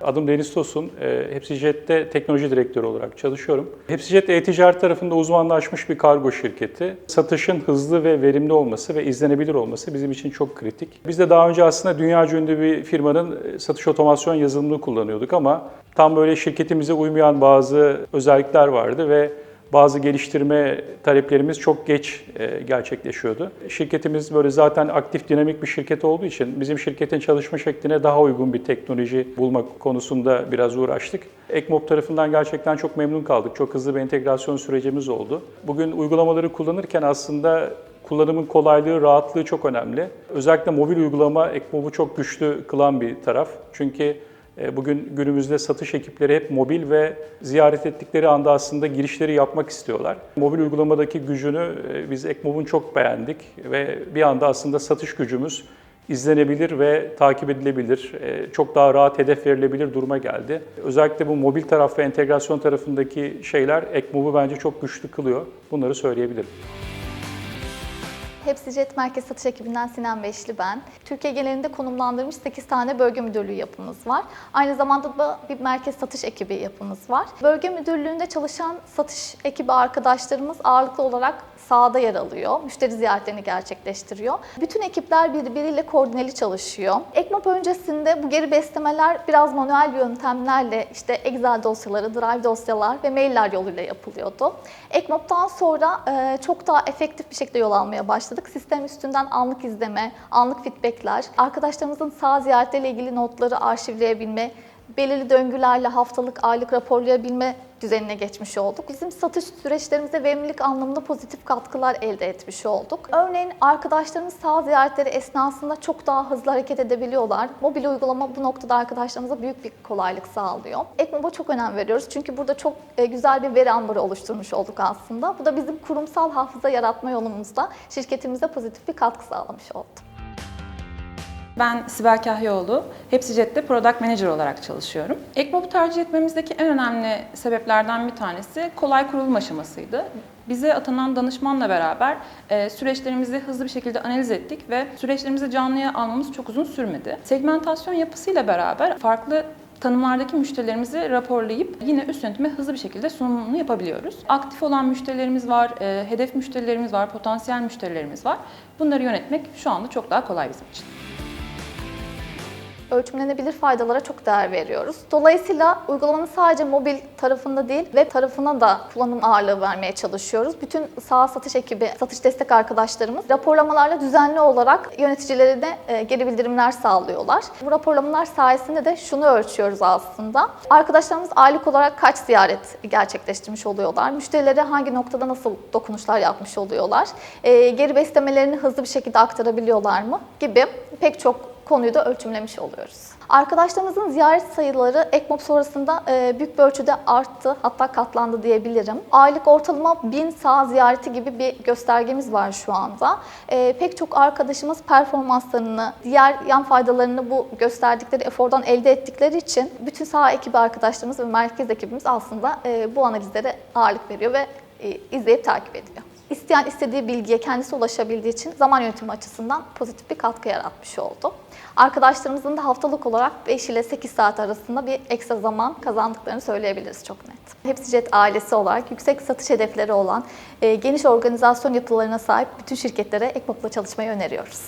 Adım Deniz Tosun. E, HepsiJet'te teknoloji direktörü olarak çalışıyorum. HepsiJet e-ticaret tarafında uzmanlaşmış bir kargo şirketi. Satışın hızlı ve verimli olması ve izlenebilir olması bizim için çok kritik. Biz de daha önce aslında dünyaca ünlü bir firmanın e, satış otomasyon yazılımını kullanıyorduk ama tam böyle şirketimize uymayan bazı özellikler vardı ve bazı geliştirme taleplerimiz çok geç e, gerçekleşiyordu. Şirketimiz böyle zaten aktif dinamik bir şirket olduğu için bizim şirketin çalışma şekline daha uygun bir teknoloji bulmak konusunda biraz uğraştık. Ekmob tarafından gerçekten çok memnun kaldık. Çok hızlı bir entegrasyon sürecimiz oldu. Bugün uygulamaları kullanırken aslında kullanımın kolaylığı, rahatlığı çok önemli. Özellikle mobil uygulama Ekmob'u çok güçlü kılan bir taraf. Çünkü Bugün günümüzde satış ekipleri hep mobil ve ziyaret ettikleri anda aslında girişleri yapmak istiyorlar. Mobil uygulamadaki gücünü e, biz Ekmob'un çok beğendik ve bir anda aslında satış gücümüz izlenebilir ve takip edilebilir, e, çok daha rahat hedef verilebilir duruma geldi. Özellikle bu mobil taraf ve entegrasyon tarafındaki şeyler Ekmob'u bence çok güçlü kılıyor. Bunları söyleyebilirim. Hepsi Jet Merkez Satış ekibinden Sinan Beşli ben. Türkiye genelinde konumlandırılmış 8 tane bölge müdürlüğü yapımız var. Aynı zamanda da bir merkez satış ekibi yapımız var. Bölge müdürlüğünde çalışan satış ekibi arkadaşlarımız ağırlıklı olarak sahada yer alıyor. Müşteri ziyaretlerini gerçekleştiriyor. Bütün ekipler birbiriyle koordineli çalışıyor. Ekmop öncesinde bu geri beslemeler biraz manuel yöntemlerle işte Excel dosyaları, Drive dosyalar ve mailler yoluyla yapılıyordu. Ekmop'tan sonra e, çok daha efektif bir şekilde yol almaya başladık. Sistem üstünden anlık izleme, anlık feedbackler, arkadaşlarımızın sağ ziyaretleriyle ilgili notları arşivleyebilme, belirli döngülerle haftalık, aylık raporlayabilme düzenine geçmiş olduk. Bizim satış süreçlerimize verimlilik anlamında pozitif katkılar elde etmiş olduk. Örneğin arkadaşlarımız sağ ziyaretleri esnasında çok daha hızlı hareket edebiliyorlar. Mobil uygulama bu noktada arkadaşlarımıza büyük bir kolaylık sağlıyor. Ekmob'a çok önem veriyoruz çünkü burada çok e, güzel bir veri ambarı oluşturmuş olduk aslında. Bu da bizim kurumsal hafıza yaratma yolumuzda şirketimize pozitif bir katkı sağlamış oldu. Ben Sibel Kahyaoğlu, HepsiJet'te Product Manager olarak çalışıyorum. Ekmob'u tercih etmemizdeki en önemli sebeplerden bir tanesi kolay kurulum aşamasıydı. Bize atanan danışmanla beraber e, süreçlerimizi hızlı bir şekilde analiz ettik ve süreçlerimizi canlıya almamız çok uzun sürmedi. Segmentasyon yapısıyla beraber farklı tanımlardaki müşterilerimizi raporlayıp yine üst yönetime hızlı bir şekilde sunumunu yapabiliyoruz. Aktif olan müşterilerimiz var, e, hedef müşterilerimiz var, potansiyel müşterilerimiz var. Bunları yönetmek şu anda çok daha kolay bizim için ölçümlenebilir faydalara çok değer veriyoruz. Dolayısıyla uygulamanın sadece mobil tarafında değil, web tarafına da kullanım ağırlığı vermeye çalışıyoruz. Bütün sağ satış ekibi, satış destek arkadaşlarımız raporlamalarla düzenli olarak yöneticilerine e, geri bildirimler sağlıyorlar. Bu raporlamalar sayesinde de şunu ölçüyoruz aslında. Arkadaşlarımız aylık olarak kaç ziyaret gerçekleştirmiş oluyorlar? Müşterilere hangi noktada nasıl dokunuşlar yapmış oluyorlar? E, Geri beslemelerini hızlı bir şekilde aktarabiliyorlar mı? Gibi pek çok konuyu da ölçümlemiş oluyoruz. Arkadaşlarımızın ziyaret sayıları Ekmop sonrasında e, büyük bir ölçüde arttı, hatta katlandı diyebilirim. Aylık ortalama 1000 sağ ziyareti gibi bir göstergemiz var şu anda. E, pek çok arkadaşımız performanslarını, diğer yan faydalarını bu gösterdikleri efordan elde ettikleri için bütün sağ ekibi arkadaşlarımız ve merkez ekibimiz aslında e, bu analizlere ağırlık veriyor ve izleyip takip ediyor. İsteyen istediği bilgiye kendisi ulaşabildiği için zaman yönetimi açısından pozitif bir katkı yaratmış oldu. Arkadaşlarımızın da haftalık olarak 5 ile 8 saat arasında bir ekstra zaman kazandıklarını söyleyebiliriz çok net. Hepsi Jet ailesi olarak yüksek satış hedefleri olan, geniş organizasyon yapılarına sahip bütün şirketlere Ekmop'la çalışmayı öneriyoruz.